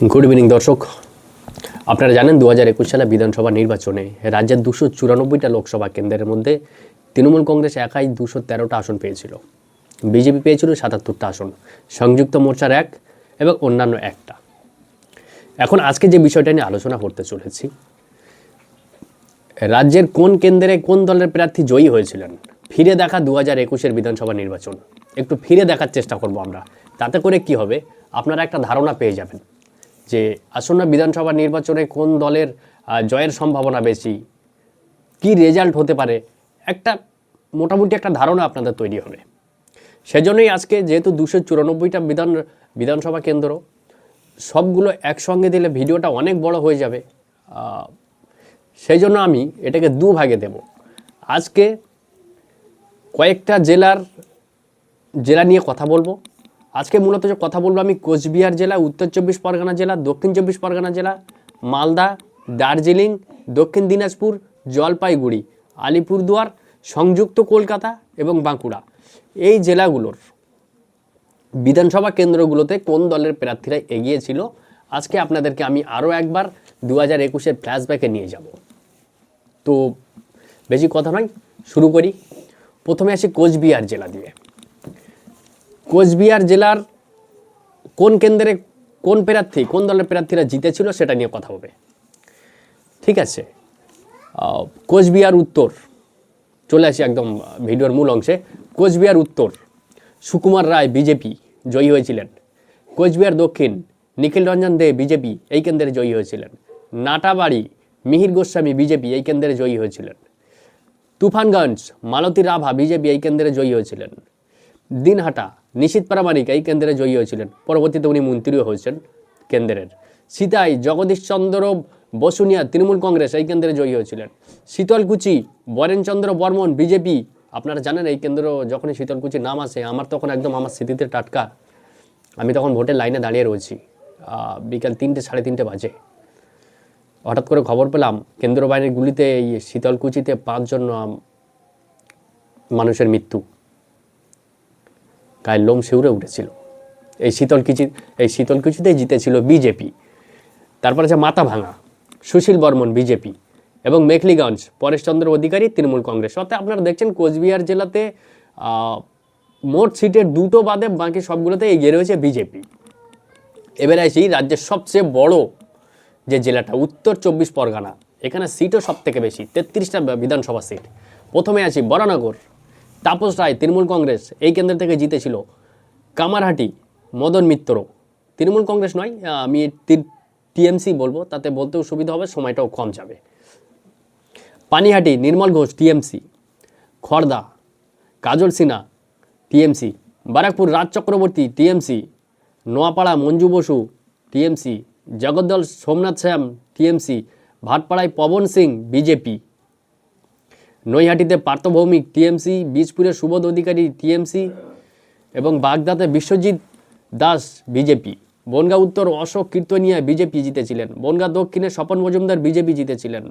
Good evening দর্শক। আপনারা জানেন দু হাজার একুশ সালে বিধানসভা নির্বাচনে রাজ্যের দুশো চুরানব্বইটা লোকসভা কেন্দ্রের মধ্যে তৃণমূল কংগ্রেস একাই দুশো তেরোটা আসন পেয়েছিল। বিজেপি পেয়েছিল সাতাত্তরটা আসন, সংযুক্ত মোর্চার এক এবং অন্যান্য একটা। এখন আজকে যে বিষয়টা নিয়ে আলোচনা করতে চলেছি, রাজ্যের কোন কেন্দ্রে কোন দলের প্রার্থী জয়ী হয়েছিলেন, ফিরে দেখা দু হাজার একুশের বিধানসভা নির্বাচন। একটু ফিরে দেখার চেষ্টা করব আমরা, তাতে করে কি হবে, আপনারা একটা ধারণা পেয়ে যাবেন। যে আসন্ন বিধানসভা নির্বাচনে কোন দলের জয়ের সম্ভাবনা বেশি? কি রেজাল্ট হতে পারে? একটা মোটামুটি একটা ধারণা আপনাদের তৈরি হবে। সেজন্যই আজকে যেহেতু দুশো চুরানব্বইটা বিধান, বিধানসভা কেন্দ্র, সবগুলো একসঙ্গে দিলে ভিডিওটা অনেক বড় হয়ে যাবে। সেই জন্য আমি এটাকে দু ভাগে দেব। আজকে কয়েকটা জেলার, জেলা নিয়ে কথা বলব। আজকে মূলত যে কথা বলব আমি কোচবিহার জেলা, উত্তর চব্বিশ পরগনা জেলা, দক্ষিণ চব্বিশ পরগনা জেলা, মালদা, দার্জিলিং, দক্ষিণ দিনাজপুর, জলপাইগুড়ি, আলিপুরদুয়ার, সংযুক্ত কলকাতা এবং বাঁকুড়া। এই জেলাগুলোর বিধানসভা কেন্দ্রগুলোতে কোন দলের প্রার্থীরা এগিয়েছিল, আজকে আপনাদেরকে আমি আরও একবার দু হাজার একুশের ফ্ল্যাশব্যাকে নিয়ে যাব। তো বেশি কথা নয়, শুরু করি। প্রথমে আসি কোচবিহার জেলা দিয়ে। কোচবিহার জেলার কোন কেন্দ্রে কোন প্রার্থী, কোন দলের প্রার্থীরা জিতেছিল সেটা নিয়ে কথা হবে। ঠিক আছে? কোচবিহার উত্তর, চলে আসি একদম ভিডিওর মূল অংশে। কোচবিহার উত্তর, সুকুমার রায় বিজেপি জয়ী হয়েছিলেন। কোচবিহার দক্ষিণ, নিখিল রঞ্জন দে বিজেপি এই কেন্দ্রে জয়ী হয়েছিলেন। নাটাবাড়ি, মিহির গোস্বামী বিজেপি এই কেন্দ্রে জয়ী হয়েছিলেন। তুফানগঞ্জ, মালতী রাভা বিজেপি এই কেন্দ্রে জয়ী হয়েছিলেন। দিনহাটা নিশীত প্রামাণিক এই কেন্দ্রে জয়ী হয়েছিলেন। পরবর্তীতে উনি মন্ত্রীও হয়েছেন কেন্দ্রের। সীতাই জগদীশচন্দ্র বসুনিয়া তৃণমূল কংগ্রেস এই কেন্দ্রে জয়ী হয়েছিলেন। শীতলকুচি, বরেনচন্দ্র বর্মন, বিজেপি, আপনারা জানেন এই কেন্দ্র যখনই শীতলকুচি নাম আসে, আমার তখন একদম আমার স্মৃতিতে টাটকা। আমি তখন ভোটের লাইনে দাঁড়িয়ে রয়েছি বিকাল তিনটে, সাড়ে তিনটে বাজে। হঠাৎ করে খবর পেলাম, কেন্দ্র বাহিনীর গুলিতে এই শীতলকুচিতে পাঁচজন মানুষের মৃত্যু। গায়ের লোম শিউরে উঠেছিল। এই শীতলকুচি এই শীতলকুচিতেই জিতেছিল বিজেপি। তারপর আছে মাথা ভাঙা, সুশীল বর্মন বিজেপি এবং মেখলিগঞ্জ পরেশচন্দ্র অধিকারী, তৃণমূল কংগ্রেস। অর্থাৎ আপনারা দেখছেন কোচবিহার জেলাতে মোট সিটের দুটো বাদে বাকি সবগুলোতে এগিয়ে রয়েছে বিজেপি। এবারে আসি রাজ্যের সবচেয়ে বড় যে জেলাটা, উত্তর চব্বিশ পরগনা। এখানে সিটও সব থেকে বেশি, তেত্রিশটা বিধানসভা সিট। প্রথমে আছি বরানগর। তাপস রায় তৃণমূল কংগ্রেস এই কেন্দ্র থেকে জিতেছিল কামারহাটি মদন মিত্র। তৃণমূল কংগ্রেস নয় আমি টিএমসি বলব, তাতে বলতেও সুবিধা হবে, সময়টাও কম যাবে। Panihati Nirmal Ghosh, TMC. Khardah Kajal Sinha, TMC. Barrackpore Raj Chakraborty, TMC. Noapara Manju Basu, TMC. Jagaddal Somnath Shyam, TMC. ভাটপাড়ায় Pawan Singh, BJP. নৈহাটিতে পার্থভৌমিক টিএমসি বীজপুরে সুবোধ অধিকারী টিএমসি এবং বাগদাতে বিশ্বজিৎ দাস বিজেপি। বনগাঁ উত্তর অশোক কীর্তনিয়া বিজেপি জিতেছিলেন। বনগাঁ দক্ষিণে স্বপন মজুমদার বিজেপি জিতেছিলেন।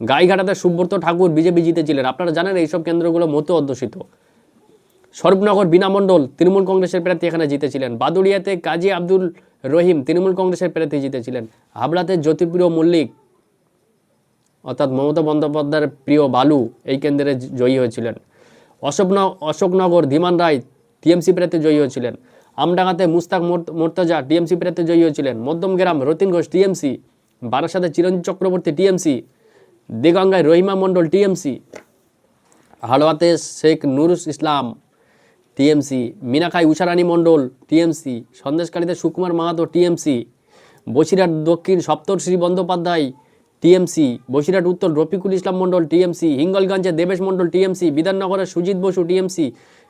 গাইঘাটাতে সুব্রত ঠাকুর বিজেপি জিতেছিলেন। আপনারা জানেন এইসব কেন্দ্রগুলো মতো অধ্যুষিত। স্বরূপনগর বিনামণ্ডল তৃণমূল কংগ্রেসের প্রার্থী এখানে জিতেছিলেন। বাদুড়িয়াতে কাজী আব্দুল রহিম তৃণমূল কংগ্রেসের প্রার্থী জিতেছিলেন। হাবড়াতে জ্যোতিপ্রিয় মল্লিক অর্থাৎ মমতা বন্দ্যোপাধ্যায়ের প্রিয় বালু এই কেন্দ্রে জয়ী হয়েছিলেন। অশোকন অশোকনগর ধীমান রায় টিএমসি প্রার্থী জয়ী হয়েছিলেন। আমডাঙ্গাতে মুস্তাক মোর্ত- মোর্তাজা টিএমসি প্রার্থী জয়ী হয়েছিলেন। মধ্যমগ্রাম রতিন ঘোষ টিএমসি। বারাসাতে চিরঞ্জিত চক্রবর্তী টিএমসি। দেগঙ্গায় রহিমা মণ্ডল টিএমসি। হালওয়াতে Sheikh Nurus Islam TMC. মিনাখাই Usharani Mondal TMC. সন্দেশকারীতে Sukumar Mahato TMC. Basirhat Dakshin Saptarshi Bandyopadhyay TMC, Basirhat Uttar, Rafikul Islam Mondal TMC, হিঙ্গলগঞ্জে Debesh Mondal TMC বিধাননগরের সুজিত বসু টিএমসি,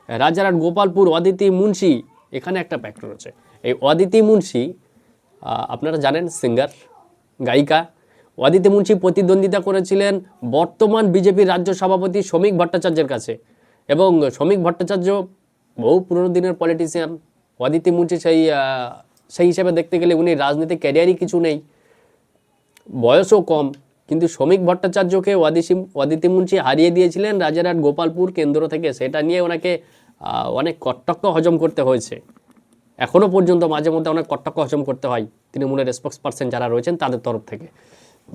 রাজারহাট গোপালপুর, অদিতি মুন্সি, এখানে একটা ফ্যাক্টর আছে এই অদিতি মুন্সি আপনারা জানেন সিঙ্গার গায়িকা। অদিতি মুন্সি প্রতিদ্বন্দ্বিতা করেছিলেন বর্তমান বিজেপির রাজ্য সভাপতি শ্রমিক ভট্টাচার্যের কাছে এবং শ্রমিক ভট্টাচার্য বহু পুরনো দিনের পলিটিশিয়ান অদিতি মুন্সি সেই সেই হিসাবে দেখতে গেলে উনি রাজনীতিক ক্যারিয়ারই কিছু নেই। বয়সও কম, কিন্তু শ্রমিক ভট্টাচার্যকে অদিসি অদিতি মুন্সি হারিয়ে দিয়েছিলেন রাজারহাট গোপালপুর কেন্দ্র থেকে। সেটা নিয়ে ওনাকে অনেক কট্টক্য হজম করতে হয়েছে। এখনও পর্যন্ত মাঝে মধ্যে অনেক কট্টক হজম করতে হয় তৃণমূলের স্পোক্স পার্সন যারা রয়েছেন তাদের তরফ থেকে।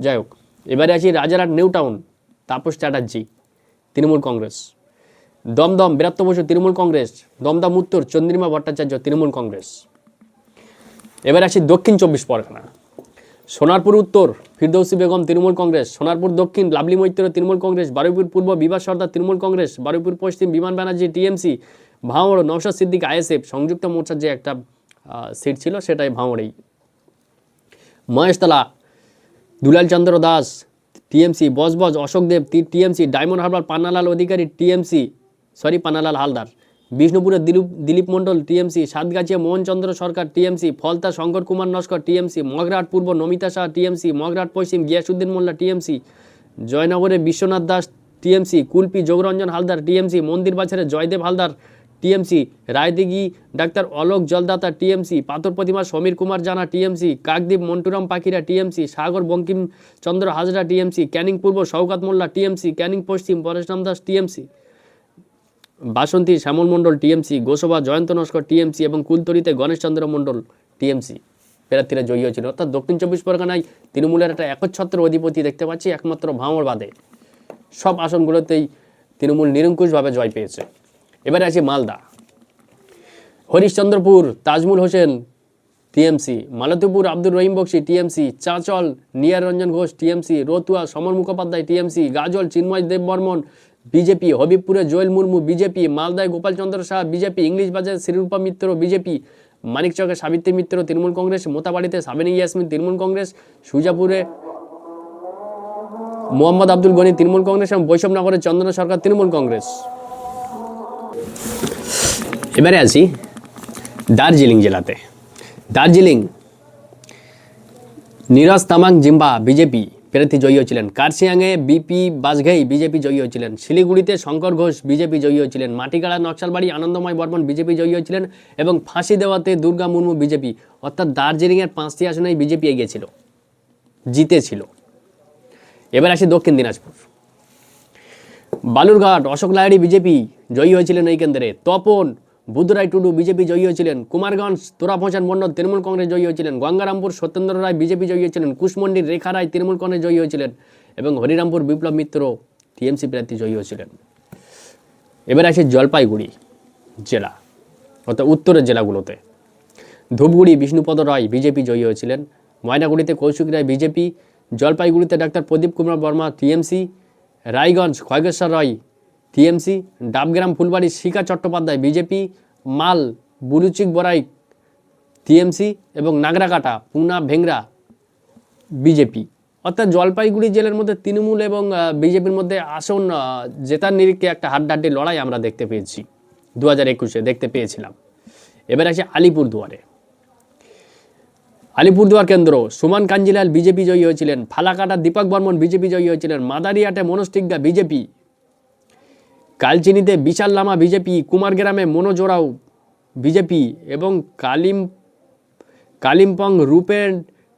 যাই হোক, এবারে আছি রাজারহাট নিউ টাউন, তাপস চ্যাটার্জি, তৃণমূল কংগ্রেস। দমদম বিরাত্ত বসু তৃণমূল কংগ্রেস, দমদম উত্তর, চন্দ্রিমা ভট্টাচার্য তৃণমূল কংগ্রেস। এবার আসি দক্ষিণ চব্বিশ পরগনা। সোনারপুর উত্তর, ফিরদৌসি বেগম, তৃণমূল কংগ্রেস, সোনারপুর দক্ষিণ, লাভলি মৈত্র, তৃণমূল কংগ্রেস, বারুইপুর পূর্ব বিভাস সর্দার, তৃণমূল কংগ্রেস, বারুইপুর পশ্চিম, বিমান ব্যানার্জি, টিএমসি, ভাঙড়, নওশাদ সিদ্দিক, আইএসএফ, সংযুক্ত মোর্চার যে একটা সিট ছিল সেটাই ভাঙড়েই। Maheshtala Dulal Chandra Das, TMC, Budge Budge, Ashok Deb TMC, Diamond Harbour, Pannalal Adhikari, TMC, sorry, Pannalal Halder. বিষ্ণুপুরের Dilip Dilip Mondal, TMC, Satgachia Mohanchandra Sarkar, TMC, Falta Shankar Kumar Naskar, TMC Magrahat Purba Namita Shah, TMC Magrahat Paschim Giasuddin Molla, TMC, জয়নগরে Biswanath Das, TMC, Kulpi Jogranjan Halder, TMC, মন্দির বাজারে Joydev Halder, TMC, Raidighi doctor Alok Jaldata, TMC, Patharpratima Samir Kumar Jana, TMC, Kakdwip Manturam Pakhira, TMC, Sagar Bankim Chandra Hazra, TMC, Canning Purba Shaukat Molla, TMC, Canning Paschim Pareshram Das, TMC. Basanti Shyamal Mondal TMC, Gosaba Jayanta Naskar TMC এবং কুলতরিতে গণেশচন্দ্র মণ্ডল TMC. প্রার্থীরা জয়ী হয়েছিল। অর্থাৎ দক্ষিণ চব্বিশ পরগনায় তৃণমূলের একটা একচ্ছত্র অধিপতি দেখতে পাচ্ছি, একমাত্র ভাঙড় বাদে। সব আসনগুলোতেই তৃণমূল নিরঙ্কুশভাবে জয় পেয়েছে। এবারে আছে Malda. Harishchandrapur, Tajmul Hossain TMC, Malatipur Abdur Rahim Bakshi TMC, Chanchal, Nihar Ranjan Ghosh TMC, Ratua, Samar Mukhopadhyay TMC, Gazole, Chinmoy Deb Barman BJP হবিবপুরে Joel Murmu BJP মালদায় Gopalchandra Shah BJP English Bazar Sreerupa Mitra BJP মানিকচকে সাবিত্রী মিত্র তৃণমূল কংগ্রেস মোতাবাড়িতে সাবেনী ইয়াসমিন তৃণমূল কংগ্রেস সুজাপুরে মোহাম্মদ আব্দুল গনি তৃণমূল কংগ্রেস এবং বৈষ্ণবনগরের চন্দন সরকার তৃণমূল কংগ্রেস এবারে আসি দার্জিলিং জেলাতে। দার্জিলিং, নিরজ তামাং জিম্বা বিজেপি প্রার্থী জয়ী হয়েছিলেন। কার্শিয়াংয়ে বিপি বাজঘাই বিজেপি জয়ী হয়েছিলেন। শিলিগুড়িতে শঙ্কর ঘোষ বিজেপি জয়ী হয়েছিলেন। মাটিগাড়া নকশালবাড়ি, আনন্দময় বর্মন বিজেপি জয়ী হয়েছিলেন এবং ফাঁসি দেওয়াতে দুর্গা মুর্মু বিজেপি, অর্থাৎ দার্জিলিংয়ের পাঁচটি আসনেই বিজেপি এগিয়েছিল, জিতেছিল। এবার আসি দক্ষিণ দিনাজপুর। বালুরঘাট, অশোক লাহিড়ী বিজেপি জয়ী হয়েছিলেন এই কেন্দ্রে। তপন বুদ্ধরায় টুডু বিজেপি জয়ী হয়েছিলেন। কুমারগঞ্জ তোরাপোচান মণ্ডল তৃণমূল কংগ্রেস জয়ী হয়েছিলেন। গঙ্গারামপুর, সত্যেন্দ্র রায় বিজেপি জয়ী হয়েছিলেন। কুশমন্ডির রেখা রায় তৃণমূল কংগ্রেস জয়ী হয়েছিলেন এবং হরিরামপুর বিপ্লব মিত্র টিএমসি প্রার্থী জয়ী হয়েছিলেন। এবার আছে জলপাইগুড়ি জেলা, অর্থাৎ উত্তরের জেলাগুলোতে। ধূপগুড়ি, বিষ্ণুপদ রায় বিজেপি জয়ী হয়েছিলেন। ময়নাগুড়িতে কৌশিক রায় বিজেপি। জলপাইগুড়িতে doctor Pradip Kumar Barma TMC. Raiganj Khageswar Roy TMC, Dabgram Phulbari Shikha Chattopadhyay, BJP, মাল, বুলুচিক বরাই টিএমসি এবং নাগরাকাটা, পুনা, ভেংরা, বিজেপি। অর্থাৎ জলপাইগুড়ি জেলার মধ্যে তৃণমূল এবং বিজেপির মধ্যে আসন জেতার নিরিখে একটা হাড্ডাহাড্ডি লড়াই আমরা দেখতে পেয়েছি। দু হাজার একুশে দেখতে পেয়েছিলাম। এবার আসে আলিপুর দুয়ারে আলিপুরদুয়ার কেন্দ্র, সুমান কাঞ্জিলাল বিজেপি জয়ী হয়েছিলেন, ফালাকাটা দীপক বর্মন বিজেপি জয়ী হয়েছিলেন, মাদারিয়াটে মনোজ টিগ্গা বিজেপি কালচিনিতে বিশাল লামা বিজেপি কুমারগ্রামে মনোজ ওরাও বিজেপি এবং কালিম, কালিম্পং রূপেন,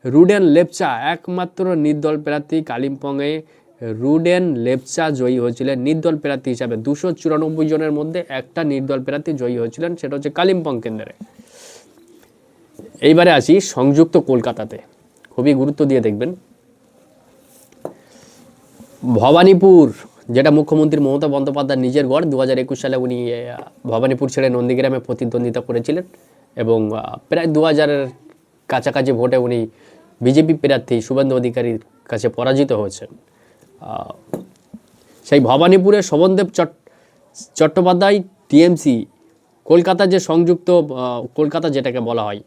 রুডেন লেপচা, একমাত্র নির্দল প্রার্থী কালিম্পংয়ে রুডেন লেপচা জয়ী হয়েছিলেন, নির্দল প্রার্থী হিসাবে। দুশো চুরানব্বই জনের মধ্যে একটা নির্দল প্রার্থী জয়ী হয়েছিলেন, সেটা হচ্ছে কালিম্পং কেন্দ্রে। এইবারে আসি সংযুক্ত কলকাতাতে। খুবই গুরুত্ব দিয়ে দেখবেন। ভবানীপুর যেটা মুখ্যমন্ত্রী মমতা বন্দ্যোপাধ্যায় নিজের গড় দু হাজার একুশ সালে উনি ভবানীপুর ছেড়ে নন্দীগ্রামে প্রতিদ্বন্দ্বিতা করেছিলেন এবং প্রায় দু হাজারের কাছাকাছি ভোটে উনি বিজেপি প্রার্থী শুভেন্দু অধিকারীর কাছে পরাজিত হয়েছেন। সেই ভবানীপুরে শোভনদেব চট্ট চট্টোপাধ্যায় টিএমসি কলকাতার যে সংযুক্ত কলকাতা যেটাকে বলা হয়,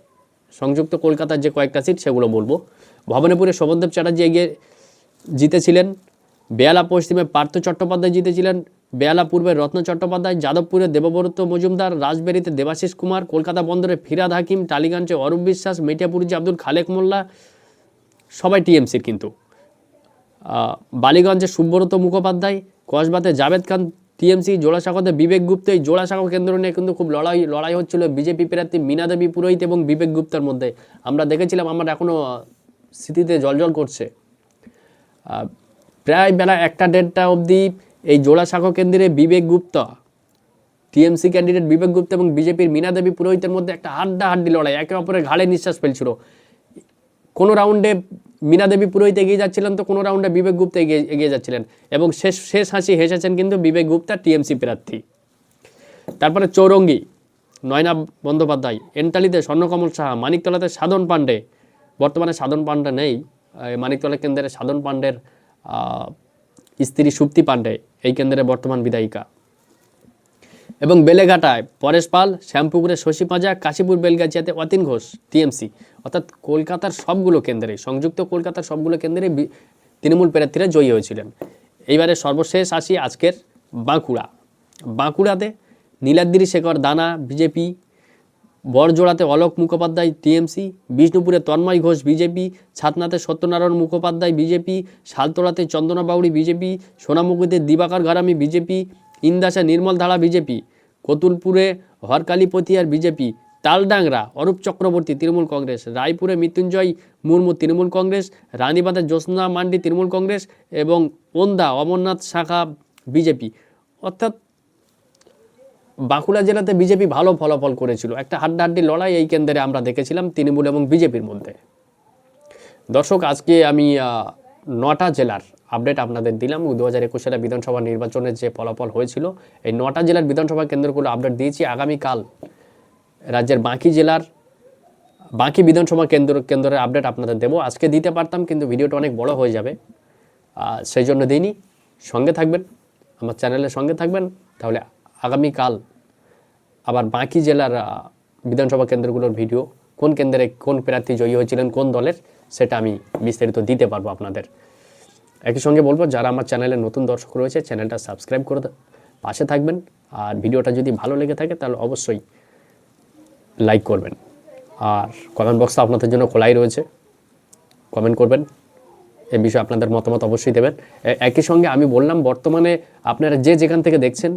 সংযুক্ত কলকাতার যে কয়েকটা সিট সেগুলো বলব। ভবানীপুরে শোভনদেব চ্যাটার্জি এগিয়ে জিতেছিলেন। বেয়ালা পশ্চিমে পার্থ চট্টোপাধ্যায় জিতেছিলেন। বেয়ালা পূর্বে রত্ন চট্টোপাধ্যায়, যাদবপুরে দেবব্রত মজুমদার রাজবেরিতে দেবাশিস কুমার, কলকাতা বন্দরে ফিরাদ হাকিম, টালিগঞ্জে অরূপ বিশ্বাস মেটিয়াপুরিজে আব্দুল খালেক মোল্লা, সবাই টিএমসির কিন্তু। বালিগঞ্জে সুব্রত মুখোপাধ্যায়, কসবাতে জাভেদ খান, টিএমসি, জোড়াসাঁকোতে বিবেক গুপ্ত। এই জোড়াসাঁকো কেন্দ্র নিয়ে কিন্তু খুব লড়াই লড়াই হচ্ছিল বিজেপি প্রার্থী মীনা দেবী, পুরোহিত এবং বিবেক গুপ্তার মধ্যে। আমরা দেখেছিলাম, আমার এখনও স্মৃতিতে জলজল করছে। প্রায় বেলা একটা দেড়টা অবধি এই জোড়াসাঁকো কেন্দ্রে বিবেক গুপ্তা, টিএমসি ক্যান্ডিডেট বিবেক গুপ্তা এবং বিজেপির মীনা দেবী পুরোহিতের মধ্যে একটা হাড্ডাহাড্ডি লড়াই, একে অপরের ঘাড়ে নিঃশ্বাস ফেলছিল। কোনো রাউন্ডে মীনা দেবী পুরোহিত এগিয়ে যাচ্ছিলেন তো কোনো রাউন্ডে বিবেক গুপ্ত এগিয়ে এগিয়ে যাচ্ছিলেন এবং শেষ শেষ হাসি হেসেছেন কিন্তু বিবেক গুপ্তা টিএমসি প্রার্থী। তারপরে চৌরঙ্গি, নয়না বন্দ্যোপাধ্যায়, এন্টালিতে স্বর্ণকমল সাহা, মানিকতলাতে সাধন পাণ্ডে, বর্তমানে সাধন পাণ্ডে নেই মানিকতলা কেন্দ্রে সাধন পাণ্ডের স্ত্রী সুপ্তি পাণ্ডে, এই কেন্দ্রে বর্তমান বিধায়িকা। এবং বেলেঘাটায় পরেশ পাল শ্যামপুকুরে শশী পাঁজা, কাশীপুর বেলগাছিয়াতে অতীন ঘোষ, টিএমসি। অর্থাৎ কলকাতার সবগুলো কেন্দ্রে, সংযুক্ত কলকাতার সবগুলো কেন্দ্রে তৃণমূল প্রার্থীরা জয়ী হয়েছিলেন। এইবারে সর্বশেষ আসি আজকের বাঁকুড়া। বাঁকুড়াতে নীলাদ্রি শেখর দানা, বিজেপি বড়জোড়াতে অলোক মুখোপাধ্যায়, টিএমসি, বিষ্ণুপুরে তন্ময় ঘোষ, বিজেপি, ছাতনাতে সত্যনারায়ণ মুখোপাধ্যায়, বিজেপি শালতোড়াতে চন্দনা বাউড়ি, বিজেপি সোনামুখীতে দিবাকর ঘরামি, বিজেপি, ইন্দাসা নির্মল ধারা, বিজেপি, কতুলপুরে হরকালী পতিয়ার বিজেপি, তালডাংরা, অরূপ চক্রবর্তী তৃণমূল কংগ্রেস, রায়পুরে মৃত্যুঞ্জয় মুর্মু তৃণমূল কংগ্রেস, রানীবাঁধে জ্যোৎস্না মান্ডি তৃণমূল কংগ্রেস এবং ওন্দা অমরনাথ শাখা বিজেপি। অর্থাৎ বাঁকুড়া জেলাতে বিজেপি ভালো ফলাফল করেছিল। একটা হাড্ডাহাড্ডি লড়াই এই কেন্দ্রে আমরা দেখেছিলাম তৃণমূল এবং বিজেপির মধ্যে। দর্শক, আজকে আমি নটা জেলার আপডেট আপনাদের দিলাম। দু হাজার একুশ সালে বিধানসভা নির্বাচনের যে ফলাফল হয়েছিল, এই নটা জেলার বিধানসভা কেন্দ্রগুলো আপডেট দিয়েছি। আগামীকাল রাজ্যের বাকি জেলার বাকি বিধানসভা কেন্দ্র, কেন্দ্রের আপডেট আপনাদের দেবো। আজকে দিতে পারতাম, কিন্তু ভিডিওটা অনেক বড় হয়ে যাবে। সেই জন্য দিইনি। সঙ্গে থাকবেন, আমার চ্যানেলের সঙ্গে থাকবেন। তাহলে আগামীকাল আবার বাকি জেলার বিধানসভা কেন্দ্রগুলোর ভিডিও, কোন কেন্দ্রে কোন প্রার্থী জয়ী হয়েছিলেন, কোন দলের, সেটা আমি বিস্তারিত দিতে পারব আপনাদের। একই সঙ্গে বলব, যারা আমার চ্যানেলে নতুন দর্শক রয়েছে, চ্যানেলটা সাবস্ক্রাইব করে পাশে থাকবেন। আর ভিডিওটা যদি ভালো লেগে থাকে, তাহলে অবশ্যই লাইক করবেন। আর কমেন্ট বক্সটা আপনাদের জন্য খোলাই রয়েছে। কমেন্ট করবেন। এ বিষয়ে আপনাদের মতামত অবশ্যই দেবেন। একই সঙ্গে আমি বললাম, বর্তমানে আপনারা যে যেখান থেকে দেখছেন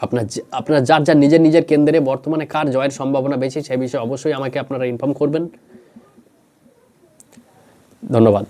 আপনার আপনার যার যার নিজের নিজের কেন্দ্রে বর্তমানে কার জয়ের সম্ভাবনা বেশি সে বিষয়ে অবশ্যই আমাকে আপনারা ইনফর্ম করবেন। ধন্যবাদ।